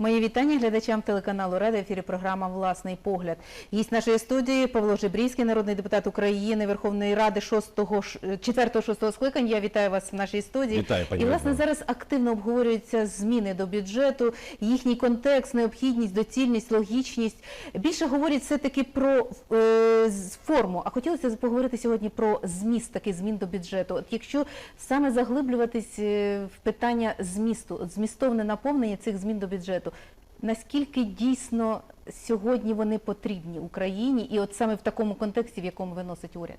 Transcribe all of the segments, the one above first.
Мої вітання глядачам телеканалу Рада. В ефірі програма Власний погляд. Гість нашої студії Павло Жебрівський, народний депутат України Верховної Ради 4-6 скликань. Я вітаю вас в нашій студії. Вітаю, пані І власне зараз активно обговорюються зміни до бюджету, їхній контекст, необхідність, доцільність, логічність. Більше говорять все таки про е, форму. А хотілося б поговорити сьогодні про зміст таких змін до бюджету. От якщо саме заглиблюватись е, в питання змісту, от змістовне наповнення цих змін до бюджету. Наскільки дійсно сьогодні вони потрібні Україні, і от саме в такому контексті, в якому виносить уряд?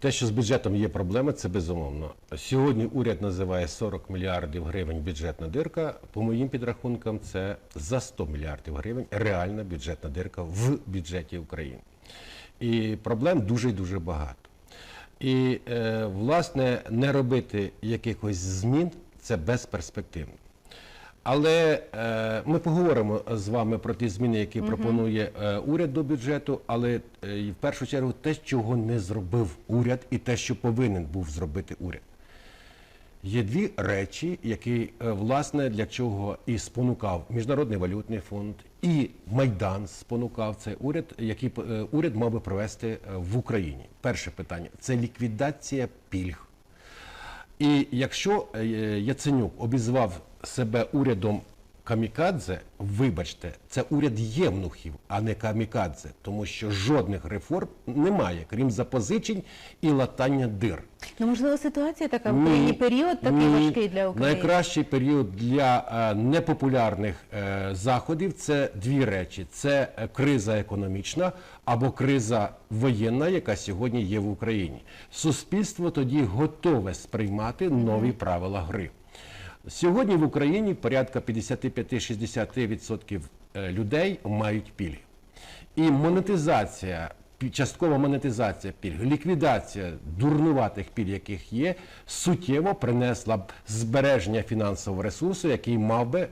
Те, що з бюджетом є проблеми, це безумовно. Сьогодні уряд називає 40 мільярдів гривень бюджетна дирка. По моїм підрахункам, це за 100 мільярдів гривень реальна бюджетна дирка в бюджеті України. І проблем дуже і дуже багато. І е, власне не робити якихось змін це безперспективно. Але е, ми поговоримо з вами про ті зміни, які пропонує е, уряд до бюджету. Але е, в першу чергу те, чого не зробив уряд, і те, що повинен був зробити уряд. Є дві речі, які е, власне для чого і спонукав Міжнародний валютний фонд, і Майдан спонукав цей уряд, який е, уряд мав би провести е, в Україні. Перше питання це ліквідація пільг. І якщо Яценюк обізвав себе урядом камікадзе, вибачте, це уряд євнухів, а не камікадзе, тому що жодних реформ немає, крім запозичень і латання дир. Ну можливо, ситуація така Ні, період такий ні. важкий для України. Найкращий період для е, непопулярних е, заходів це дві речі: це е, криза економічна або криза воєнна, яка сьогодні є в Україні. Суспільство тоді готове сприймати нові правила гри. Сьогодні в Україні порядка 55-60% е, людей мають пільги. І монетизація, часткова монетизація пільг, ліквідація дурнуватих пільг, яких є, суттєво принесла б збереження фінансового ресурсу, який мав би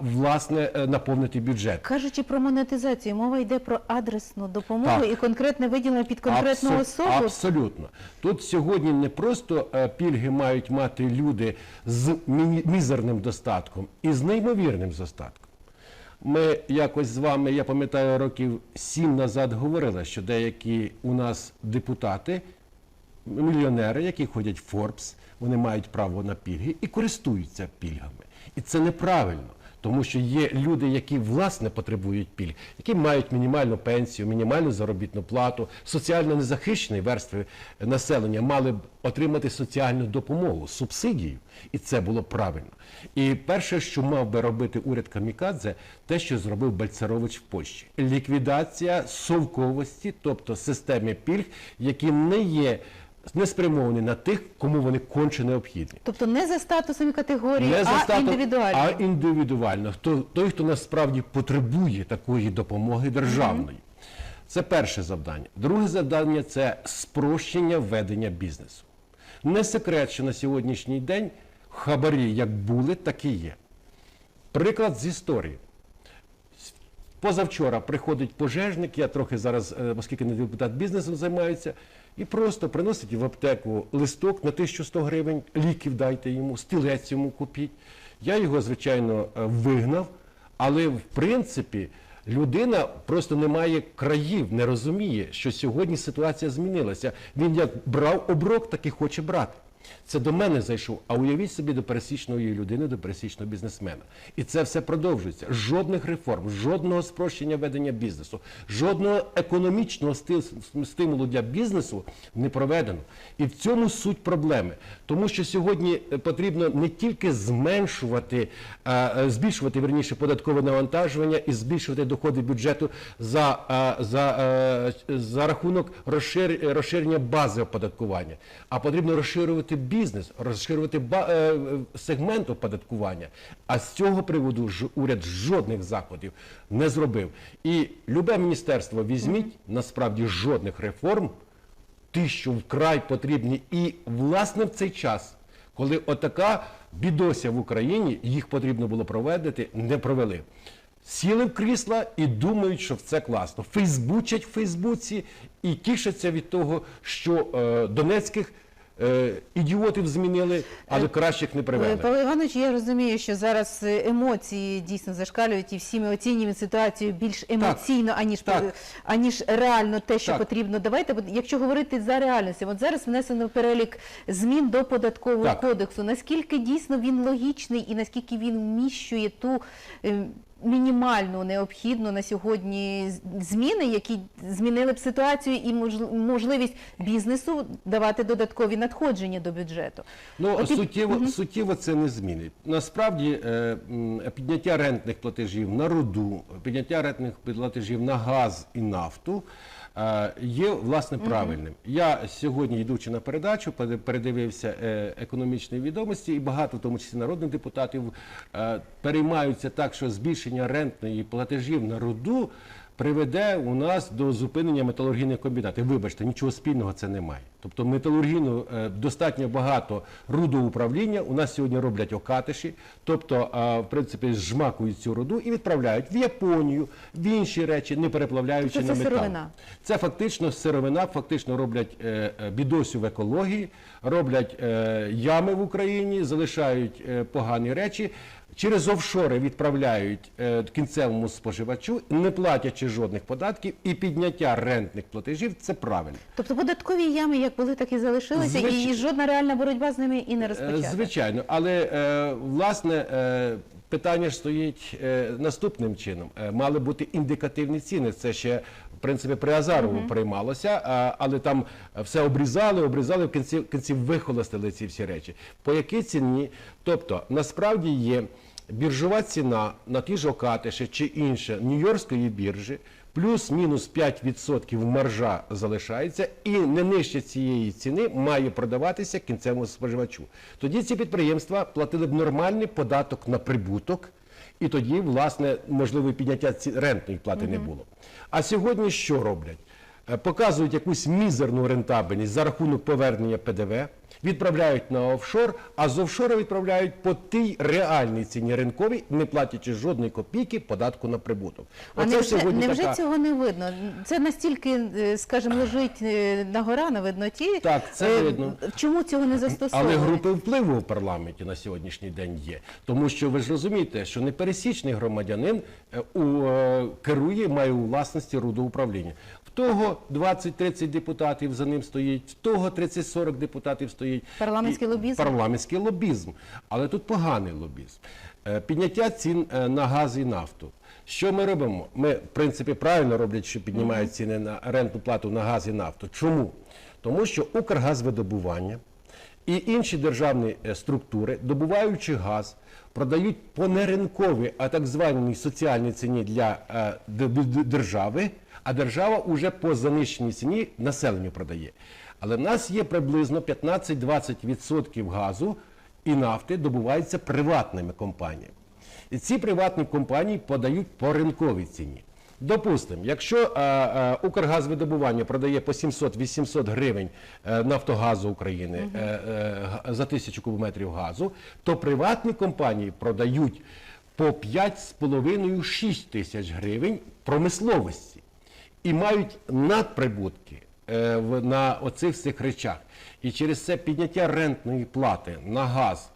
власне е, наповнити бюджет. Кажучи про монетизацію, мова йде про адресну допомогу Так. і конкретне виділення під конкретну Абсо- особу. Абсолютно. Тут сьогодні не просто е, пільги мають мати люди з мізерним достатком і з неймовірним достатком. Ми якось з вами, я пам'ятаю, років сім назад говорили, що деякі у нас депутати, мільйонери, які ходять в Forbes, вони мають право на пільги і користуються пільгами. І це неправильно. Тому що є люди, які власне потребують пільг, які мають мінімальну пенсію, мінімальну заробітну плату, соціально незахищені верстви населення мали б отримати соціальну допомогу, субсидію, і це було правильно. І перше, що мав би робити уряд Камікадзе, те, що зробив Бальцарович в Польщі: ліквідація совковості, тобто системи пільг, які не є не спрямовані на тих, кому вони конче необхідні. Тобто не за статусом і категорією, Не за а статус, індивідуально. А індивідуально. Хто, той, хто насправді потребує такої допомоги державної. Це перше завдання. Друге завдання це спрощення ведення бізнесу. Не секрет, що на сьогоднішній день хабарі як були, так і є. Приклад з історії. Позавчора приходить пожежник, я трохи зараз, е, оскільки не депутат бізнесом займаюся, і просто приносить в аптеку листок на 1100 гривень, ліків дайте йому, стілець йому купіть. Я його, звичайно, е, вигнав, але в принципі людина просто не має країв, не розуміє, що сьогодні ситуація змінилася. Він як брав оброк, так і хоче брати. Це до мене зайшов. А уявіть собі до пересічної людини, до пересічного бізнесмена. І це все продовжується. Жодних реформ, жодного спрощення ведення бізнесу, жодного економічного стимулу для бізнесу не проведено. І в цьому суть проблеми. Тому що сьогодні е, потрібно не тільки зменшувати, а, е, збільшувати верніше податкове навантажування і збільшувати доходи бюджету за, за, е, за рахунок розшир- розширення бази оподаткування, а потрібно розширювати бізнес, розширювати е, е, сегмент оподаткування. А з цього приводу ж уряд жодних заходів не зробив. І любе міністерство візьміть насправді жодних реформ ті, що вкрай потрібні, і власне в цей час, коли отака бідося в Україні, їх потрібно було проведити, не провели. Сіли в крісла і думають, що це класно. Фейсбучать в Фейсбуці і тішаться від того, що е, донецьких ідіотів змінили, але кращих не Е, привели. Павло Іванович, я розумію, що зараз е, емоції дійсно зашкалюють, і всі ми оцінюємо ситуацію більш емоційно, аніж Так. аніж реально те, що Так. потрібно. Давайте, якщо говорити за реальністю, от зараз внесено перелік змін до податкового Так. кодексу. Наскільки дійсно він логічний і наскільки він вміщує ту мінімальну необхідну на сьогодні зміни, які змінили б ситуацію і мож- можливість бізнесу давати додаткові надходження до бюджету. Ну, От суттєво, суттєво це не змінить. Насправді е, підняття рентних платежів на руду, підняття рентних платежів на газ і нафту є власне правильним. Я сьогодні, йдучи на передачу, пере- передивився е, економічні відомості, і багато, в тому числі народних депутатів, е, переймаються так, що збільшення рентної платежів на руду приведе у нас до зупинення металургійних комбінатів. Вибачте, нічого спільного це немає. Тобто металургійну е, достатньо багато рудоуправління. У нас сьогодні роблять окатиші, тобто в принципі зжмакують цю руду і відправляють в Японію, в інші речі, не переплавляючи Тобто на це метал. сировина? Це фактично сировина, фактично роблять е, е, бідосю в екології, роблять ями в Україні, залишають погані речі. Через офшори відправляють кінцевому споживачу, не платячи жодних податків, і підняття рентних платежів це правильно. Тобто податкові ями як були, так і залишилися, Звич- і жодна реальна боротьба з ними і не Е, розпочата. Звичайно, але е, власне е, питання ж стоїть е, наступним чином. Е, Мали бути індикативні ціни. Це ще в принципі при Азарову приймалося, а, але там все обрізали, обрізали в кінці, в кінці вихолостили ці всі речі. По якій ціні? Тобто насправді є біржова ціна на ті ж окатиші чи інше Нью-Йоркської біржі. Плюс-мінус 5% маржа залишається, і не нижче цієї ціни має продаватися кінцевому споживачу. Тоді ці підприємства платили б нормальний податок на прибуток, і тоді, власне, можливо, підняття ці рентної плати не було. А сьогодні що роблять? Е, Показують якусь мізерну рентабельність за рахунок повернення ПДВ, відправляють на офшор, а з офшора відправляють по тій реальній ціні ринковій, не платячи жодної копійки податку на прибуток. А Оце невже, сьогодні невже така- цього не видно? Це настільки, е, скажімо, лежить е, на гора на видноті. Так, це Е, видно. Чому цього не застосовують? Але групи впливу в парламенті на сьогоднішній день є. Тому що ви ж розумієте, що непересічний громадянин у, керує, має у власності рудоуправління. В того 20-30 депутатів за ним стоїть, в того 30-40 депутатів стоїть. Парламентський лобізм? Парламентський лобізм. Але тут поганий лобізм. Е, Підняття цін е, на газ і нафту. Що ми робимо? Ми, в принципі, правильно роблять, що піднімають ціни на рентну плату на газ і нафту. Чому? Тому що Укргазвидобування і інші державні е, структури, добуваючи газ, продають по неринковій, а так званій соціальній ціні для держави, а держава уже по занищеній ціні населенню продає. Але в нас є приблизно 15-20% газу і нафти добувається приватними компаніями. І ці приватні компанії подають по ринковій ціні. Допустимо, якщо е, е, Укргазвидобування продає по 700-800 гривень е, Нафтогазу України е, га- за тисячу кубометрів газу, то приватні компанії продають по 5,5-6 тисяч гривень промисловості і мають надприбутки на оцих всіх речах. І через це підняття рентної плати на газ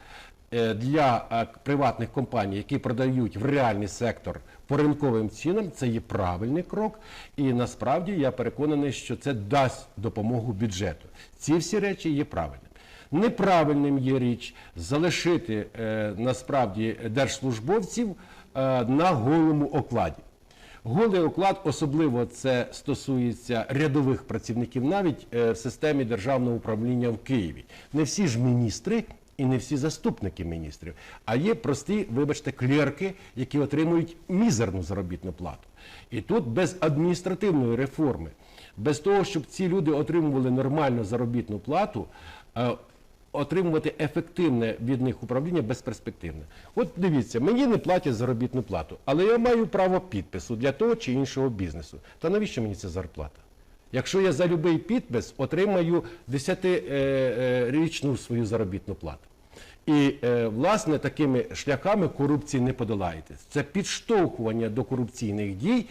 е, для е, приватних компаній, які продають в реальний сектор по ринковим цінам, це є правильний крок. І насправді я переконаний, що це дасть допомогу бюджету. Ці всі речі є правильними. Неправильним є річ залишити е, насправді держслужбовців е, на голому окладі. Голий оклад, особливо це стосується рядових працівників, навіть е, в системі державного управління в Києві. Не всі ж міністри і не всі заступники міністрів, а є прості, вибачте, клерки, які отримують мізерну заробітну плату. І тут без адміністративної реформи, без того, щоб ці люди отримували нормальну заробітну плату. Е, Отримувати ефективне від них управління безперспективне. От дивіться, мені не платять заробітну плату, але я маю право підпису для того чи іншого бізнесу. Та навіщо мені ця зарплата? Якщо я за будь-який підпис отримаю 10-річну свою заробітну плату. І е, власне такими шляхами корупції не подолаєте. Це підштовхування до корупційних дій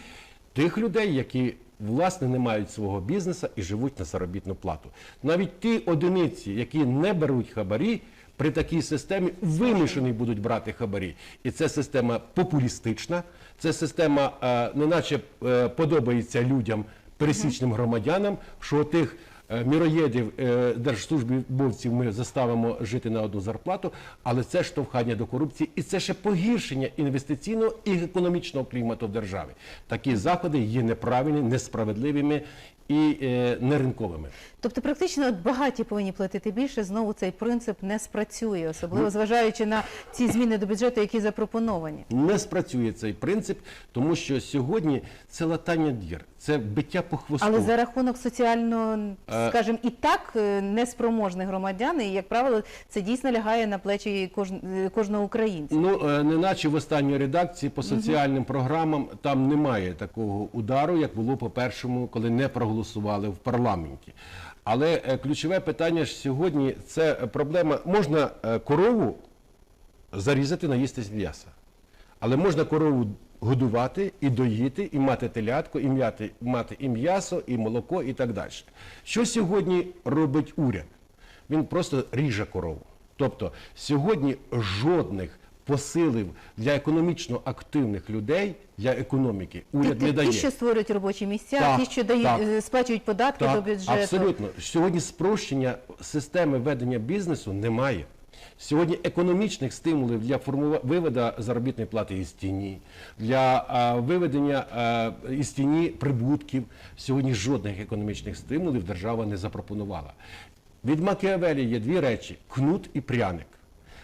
тих людей, які власне не мають свого бізнесу і живуть на заробітну плату. Навіть ті одиниці, які не беруть хабарі, при такій системі вимушені будуть брати хабарі. І це система популістична, це система, е, неначе е, подобається людям, пересічним громадянам, що тих міроєдів е, держслужбовців ми заставимо жити на одну зарплату, але це штовхання до корупції і це ще погіршення інвестиційного і економічного клімату в державі. Такі заходи є неправильними, несправедливими і е, неринковими. Тобто, практично багаті повинні платити більше. Знову цей принцип не спрацює, особливо зважаючи на ці зміни до бюджету, які запропоновані. Не спрацює цей принцип, тому що сьогодні це латання дір, це биття по хвосту. Але за рахунок соціально, Е. скажімо, і так е, неспроможних громадян, і як правило, це дійсно лягає на плечі е, кожного українця. Ну, е, неначе в останній редакції по соціальним програмам там немає такого удару, як було по першому, коли не проголосували в парламенті. Але е, ключове питання ж сьогодні це проблема. Можна е, корову зарізати, наїстись м'яса. Але можна корову годувати і доїти, і мати телятку, і м'яти, мати і м'ясо, і молоко, і так далі. Що сьогодні робить уряд? Він просто ріже корову. Тобто сьогодні жодних посилів для економічно активних людей, для економіки уряд ті, не дає. ті, що створюють робочі місця, Так, ті, що дають, так. е, сплачують податки до бюджету. абсолютно. Сьогодні спрощення системи ведення бізнесу немає. Сьогодні економічних стимулів для виводу заробітної плати із тіні, для а, виведення а, із тіні прибутків. Сьогодні жодних економічних стимулів держава не запропонувала. Від Макіавелі є дві речі: кнут і пряник.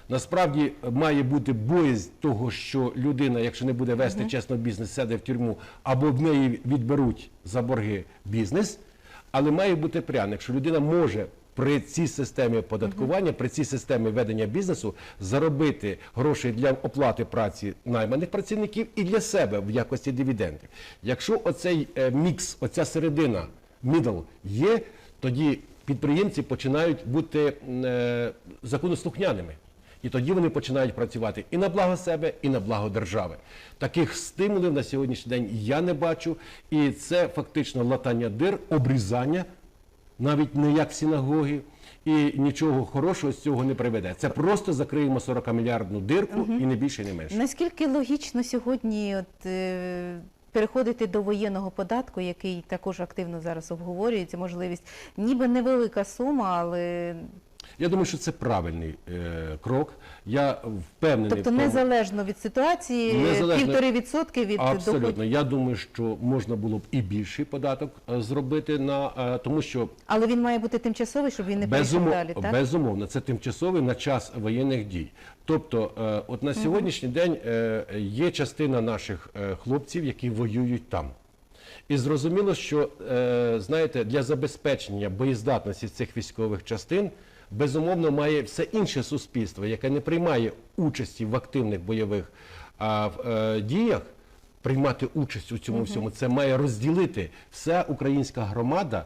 Насправді має бути боязнь того, що людина, якщо не буде вести чесно бізнес, сяде в тюрму або в неї відберуть за борги бізнес. Але має бути пряник, що людина може при цій системі оподаткування, при цій системі ведення бізнесу заробити гроші для оплати праці найманих працівників і для себе в якості дивідендів. Якщо оцей е, мікс, оця середина, мідл є, тоді підприємці починають бути е, законослухняними. І тоді вони починають працювати і на благо себе, і на благо держави. Таких стимулів на сьогоднішній день я не бачу. І це фактично латання дир, обрізання, навіть не як синагоги, і нічого хорошого з цього не приведе. Це просто закриємо 40 мільярдну дирку і не більше, і не менше. Наскільки логічно сьогодні от, е, переходити до воєнного податку, який також активно зараз обговорюється, можливість, ніби невелика сума, але Я думаю, що це правильний е, крок. Я впевнений тобто в тому. незалежно від ситуації, Незалежно- півтори відсотки від доходів. Абсолютно. Я думаю, що можна було б і більший податок е, зробити на е, тому, що Але він має бути тимчасовий, щоб він не Безумов- далі, так? Безумовно, це тимчасовий на час воєнних дій. Тобто, е, от на сьогоднішній день е, є частина наших е, хлопців, які воюють там. І зрозуміло, що е, знаєте, для забезпечення боєздатності цих військових частин безумовно має все інше суспільство, яке не приймає участі в активних бойових а, е, діях, приймати участь у цьому всьому. Це має розділити вся українська громада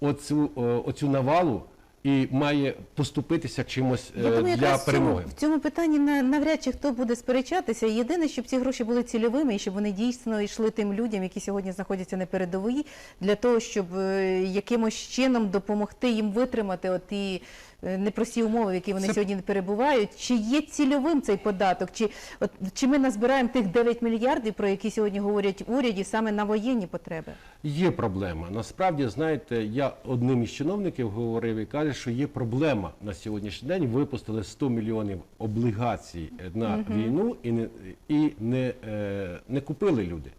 оцю, е, оцю навалу і має поступитися чимось е, Я думаю, для перемоги. в цьому питанні на- навряд чи хто буде сперечатися. Єдине, щоб ці гроші були цільовими і щоб вони дійсно йшли тим людям, які сьогодні знаходяться на передовій, для того, щоб е, якимось чином допомогти їм витримати оті непрості умови, в які вони Це- сьогодні перебувають. Чи є цільовим цей податок? Чи, от, чи ми назбираємо тих 9 мільярдів, про які сьогодні говорять в уряді, саме на воєнні потреби? Є проблема. Насправді, знаєте, я одним із чиновників говорив і каже, що є проблема на сьогоднішній день. Випустили 100 мільйонів облігацій на війну і не і не, е, не купили люди.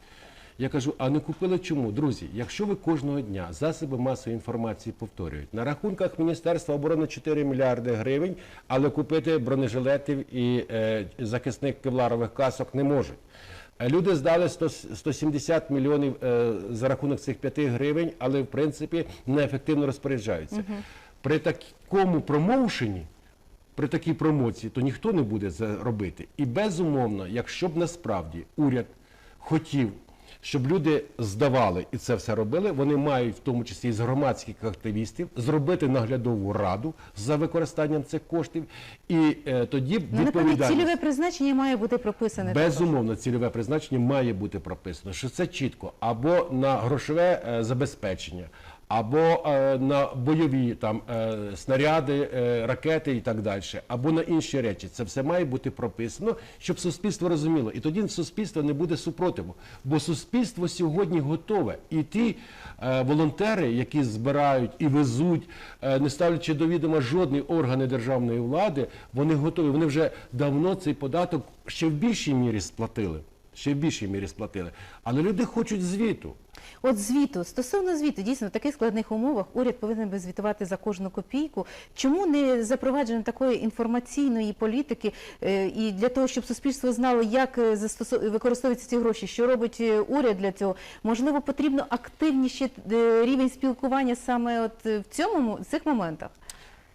Я кажу, а не купили чому? Друзі, якщо ви кожного дня засоби масової інформації повторюють, на рахунках Міністерства оборони 4 мільярди гривень, але купити бронежилетів і е, захисних кевларових касок не можуть. Е, Люди здали 100, 170 мільйонів е, за рахунок цих 5 гривень, але в принципі неефективно розпоряджаються. При такому промоушені, при такій промоції, то ніхто не буде це робити. І безумовно, якщо б насправді уряд хотів, щоб люди здавали і це все робили, вони мають, в тому числі і з громадських активістів, зробити наглядову раду за використанням цих коштів, і е, тоді Ну, відповідальність. цільове призначення має бути прописане. Безумовно, цільове призначення має бути прописано, що це чітко або на грошове е, забезпечення, або е, на бойові там е, снаряди, е, ракети і так далі, або на інші речі. Це все має бути прописано, щоб суспільство розуміло. І тоді суспільство не буде супротиву. Бо суспільство сьогодні готове. І ті волонтери, які збирають і везуть, не ставлячи до відома жодні органи державної влади, вони готові. Вони вже давно цей податок ще в більшій мірі сплатили. Ще в більшій мірі сплатили. Але люди хочуть звіту. От звіту, стосовно звіту, дійсно в таких складних умовах уряд повинен би звітувати за кожну копійку. Чому не запроваджено такої інформаційної політики е, і для того, щоб суспільство знало, як е, використовуються ці гроші, що робить е, уряд для цього? Можливо, потрібно активніше рівень спілкування саме от в цьому в цих моментах.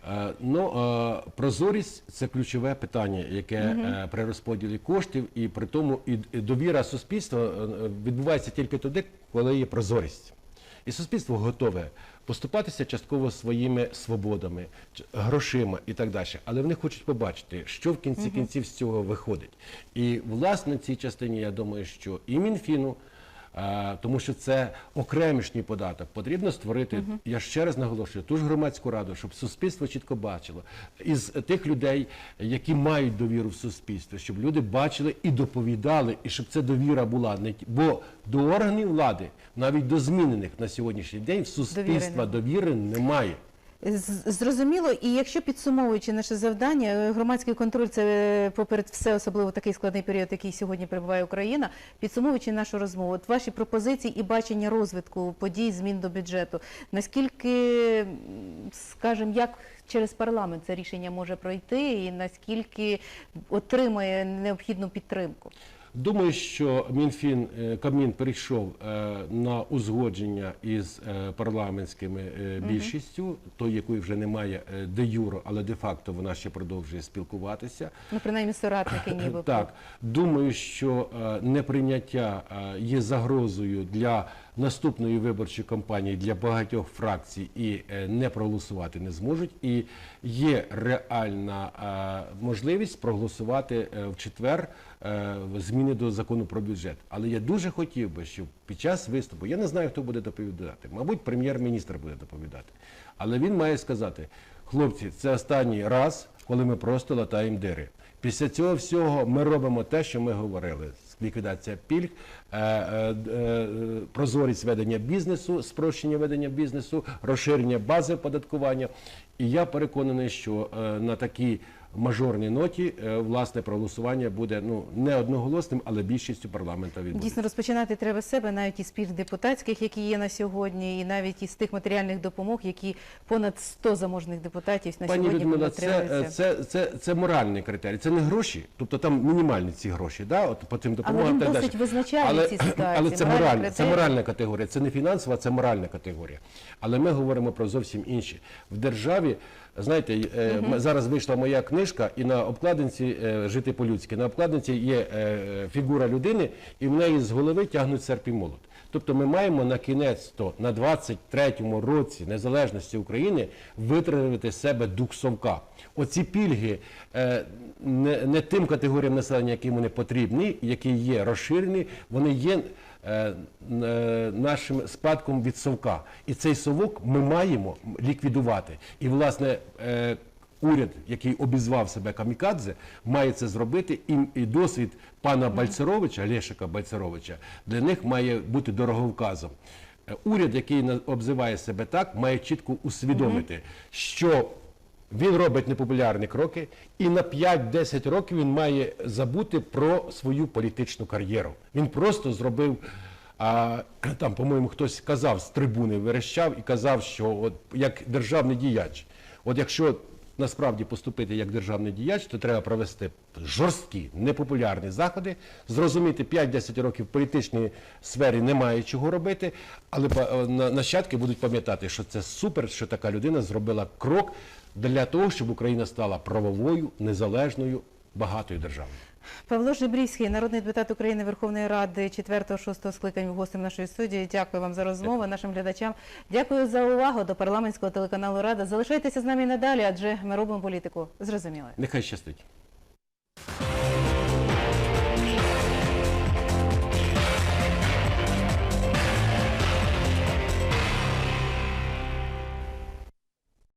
Е, Ну, е, прозорість це ключове питання, яке е, при розподілі коштів, і при тому і довіра суспільства відбувається тільки тоді, коли є прозорість. І суспільство готове поступатися частково своїми свободами, грошима і так далі. Але вони хочуть побачити, що в кінці кінців з цього виходить. І власне в цій частині я думаю, що і Мінфіну. Е, тому що це окремішній податок. Потрібно створити, я ще раз наголошую, ту ж громадську раду, щоб суспільство чітко бачило із тих людей, які мають довіру в суспільстві, щоб люди бачили і доповідали, і щоб ця довіра була бо до органів влади, навіть до змінених на сьогоднішній день, в суспільства довіри немає. Зрозуміло, і якщо підсумовуючи наше завдання, е, громадський контроль це е, поперед все, особливо такий складний період, який сьогодні перебуває Україна. Підсумовуючи нашу розмову, от ваші пропозиції і бачення розвитку подій, змін до бюджету. Наскільки, скажімо, як через парламент це рішення може пройти, і наскільки отримає необхідну підтримку? Думаю, що Мінфін е, Кабмін перейшов е, на узгодження із е, парламентськими більшістю, той, якої вже немає де юро, але де факто вона ще продовжує спілкуватися. Ну, принаймні, соратники ніби. Так, думаю, що неприйняття є загрозою для наступної виборчої кампанії для багатьох фракцій і не проголосувати не зможуть. І є реальна можливість проголосувати в четвер зміни до закону про бюджет. Але я дуже хотів би, щоб під час виступу, я не знаю, хто буде доповідати, мабуть, прем'єр-міністр буде доповідати, але він має сказати. Хлопці, це останній раз, коли ми просто латаємо дири. Після цього всього ми робимо те, що ми говорили: ліквідація пільг, е, е, е, прозорість ведення бізнесу, спрощення ведення бізнесу, розширення бази оподаткування. І я переконаний, що е, на такій мажорній ноті е, власне проголосування буде ну не одноголосним, але більшістю парламенту відбудеться. Дійсно, розпочинати треба з себе, навіть із пільг депутатських, які є на сьогодні, і навіть із тих матеріальних допомог, які понад 100 заможних депутатів на Пані сьогодні Людмила, це, це, це, це моральний критерій, це не гроші, тобто там мінімальні ці гроші, да, от по тим допомогам. він так досить визначальний але, в цій ситуації, Але це моральна, це моральна категорія, це не фінансова, це моральна категорія. Але ми говоримо про зовсім інші. В державі, знаєте, е, зараз вийшла моя книжка, і на обкладинці е, жити по-людськи. На обкладинці є е, фігура людини, і в неї з голови тягнуть серп і молот. Тобто ми маємо на кінець то на 23-му році незалежності України витримати з себе дух совка. Оці пільги не, не тим категоріям населення, які вони потрібні, які є розширені, вони є нашим спадком від совка. І цей совок ми маємо ліквідувати. І власне. Е, Уряд, який обізвав себе камікадзе, має це зробити, і, досвід пана Бальцеровича, Лешика Бальцеровича, для них має бути дороговказом. Е, Уряд, який обзиває себе так, має чітко усвідомити, що він робить непопулярні кроки, і на 5-10 років він має забути про свою політичну кар'єру. Він просто зробив. А там, по-моєму, хтось казав з трибуни, верещав і казав, що от як державний діяч, от якщо насправді поступити як державний діяч, то треба провести жорсткі, непопулярні заходи, зрозуміти 5-10 років в політичній сфері немає чого робити, але е, на- нащадки будуть пам'ятати, що це супер, що така людина зробила крок для того, щоб Україна стала правовою, незалежною, багатою державою. Павло Жебрівський, народний депутат України Верховної Ради 4-6 скликань гостем нашої студії. Дякую вам за розмову, нашим глядачам. Дякую за увагу до парламентського телеканалу Рада. Залишайтеся з нами і надалі, адже ми робимо політику. Зрозуміло. Нехай щастить.